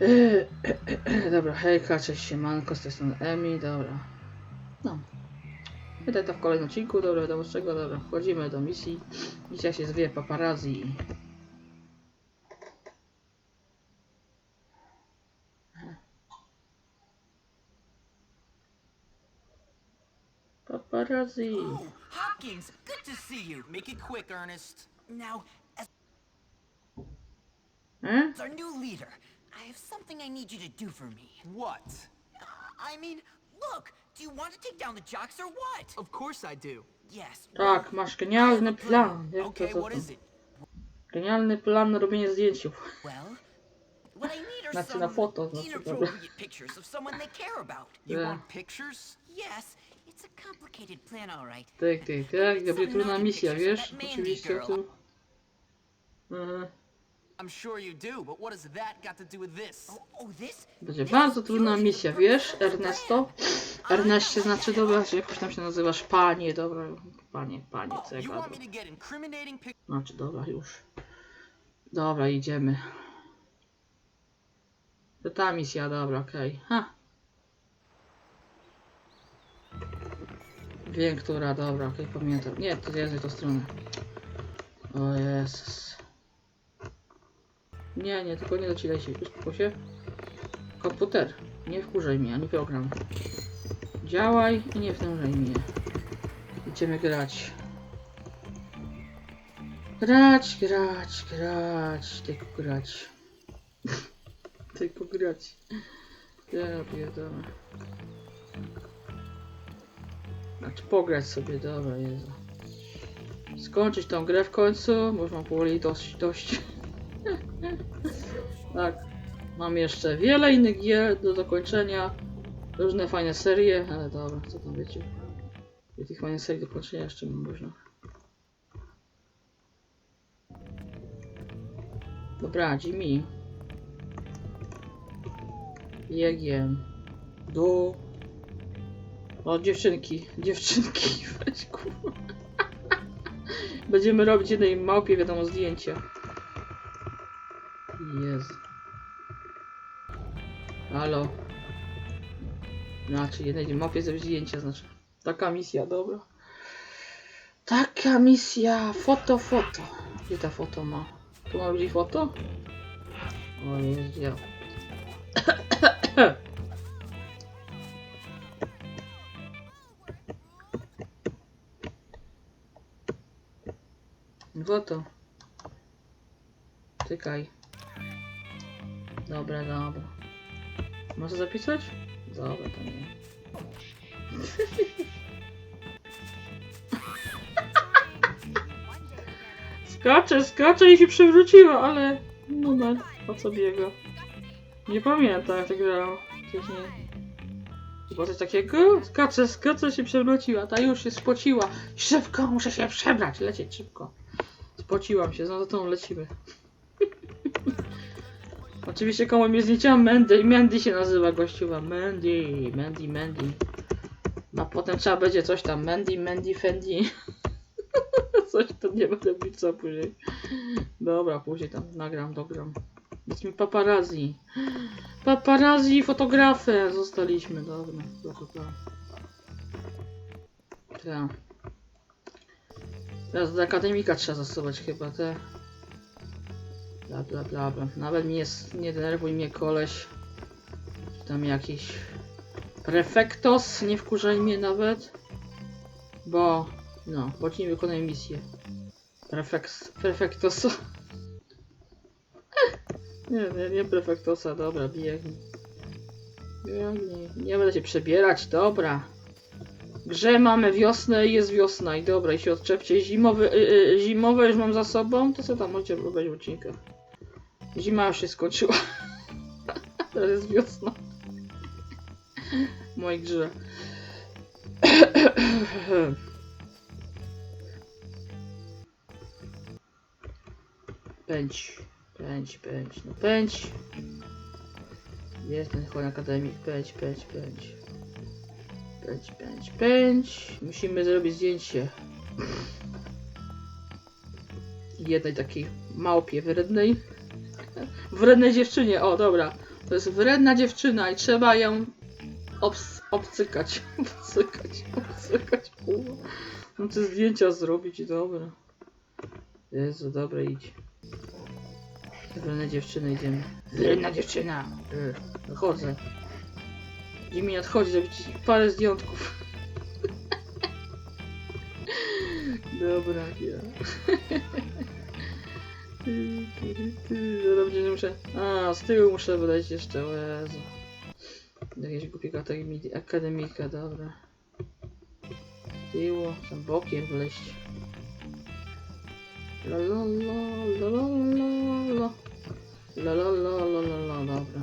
Dobra, hejka, cześć siemanko, z tej strony Emi, dobra. No. Witaj to w kolejnym odcinku, dobra, wiadomo z czego, dobra, wchodzimy do misji. Misja się zwie paparazzi. Paparazzi. Oh, Hopkins, good to see you. Make it quick, Ernest. Now, as E? our new leader, I have something I need you to do for me. What? I mean, look, do you want to take down the jocks or what? Of course I do. Yes. Tak, masz genialny plan. Jak to, Okay, co what to? is it? Genialny plan na robienie zdjęciów. Well, what I need are Znaczy some na foto, znaczy, inappropriate pictures of someone they care about. You Yeah. want pictures? Yes, it's a complicated plan, all right. Tak, tak, tak, będzie trudna misja, wiesz? Oczywiście o tym. Mhm. I'm sure you do, but what has that got to do with this? This? Będzie bardzo trudna misja, wiesz, Ernesto? Erneście znaczy, dobra, że jakoś tam się nazywasz panie, dobra, panie, panie, co ja you want gadam. me to get incriminating pictures? Znaczy, dobra, już. Dobra, idziemy. To ta misja, dobra, okej. Ha. Wiem, która, dobra, okej, pamiętam. Nie, to jest tą stronę. O Jezus. Nie, nie, tylko nie docilaj się, uspokój się. Komputer, nie wkurzaj mnie, ani program. Działaj i nie wtężaj mnie. Idziemy grać. Grać, grać, grać, tylko grać. tylko grać. Ja pierdolę. Znaczy pograć sobie, dobra, Jezu. Skończyć tą grę w końcu, bo już powoli dość, dość. Tak. Mam jeszcze wiele innych gier do dokończenia. Różne fajne serie, ale dobra, co tam wiecie. I tych fajnych serii do kończenia jeszcze mam można. Dobra, Jimmy. Biegiem. Do. O, dziewczynki, dziewczynki, weź kurwa. Będziemy robić jednej małpie, wiadomo, zdjęcia. Jezu. Halo. Znaczy, jednej małpie zrobić zdjęcia, znaczy. Taka misja, dobra. Taka misja, foto, foto. Gdzie ta foto ma? Tu ma być foto? O jest ja. Foto. Tykaj. Dobra, dobra. Może zapisać? Dobra, to nie. Skacze, skacze i się przewróciła, ale numer, o co biega. Nie pamiętam jak to grało. Wcześniej. Chyba coś takiego? Skacze, skacze się przewróciła, ta już się spociła. Szybko, muszę się przebrać, lecieć szybko. Spociłam się, no to tą lecimy. Oczywiście komu mnie zdjęcia Mandy, Mandy się nazywa gościuwa. Mandy, Mandy, Mandy. A potem trzeba będzie coś tam, Mandy, Mandy, Fendi. Coś to nie będę mówić co później. Dobra, później tam nagram, dogram. Jesteśmy paparazzi. Paparazzi i fotografer zostaliśmy, dobra. Tak. Teraz do akademika trzeba zastosować chyba te. Bla bla bla bla. Nawet mnie nie denerwuj mnie koleś. Tam jakiś prefektos, nie wkurzaj mnie nawet. Bo, no, bo ci nie wykonają misję. Prefeks, prefektosa. Nie, nie, nie prefektosa, dobra, biegnij. Biegnij. Nie będę się przebierać, dobra. Grze mamy wiosnę i jest wiosna i dobra, i się odczepcie. Zimowy, y, y, zimowe już mam za sobą, to co tam możecie obejrzeć w odcinkach. Zima już się skończyła. Teraz jest wiosna. Mojej grze. Pędź, pędź, pędź, no pędź. Jest ten chory akademik, pędź, pędź, pędź. Pędź, pędź, pędź. Musimy zrobić zdjęcie. Jednej takiej małpie wrednej. Wrednej dziewczynie, o dobra. To jest wredna dziewczyna i trzeba ją obs obcykać. Obcykać, obcykać. kurwa. No te zdjęcia zrobić dobra. Jezu, dobra, idź. Wredna dziewczyna, idziemy. Wredna dziewczyna. Y, Wychodzę. Jimmy odchodzi, zrobić ci parę zdjątków. Dobra, ja. Dobra, będzie, że muszę... A, z tyłu muszę wydać jeszcze, o Jezu. Jakieś głupiego akademi- akademika, dobra. Z tyłu, tam bokiem wleść. La la, la la la la. La la la la la la, dobra.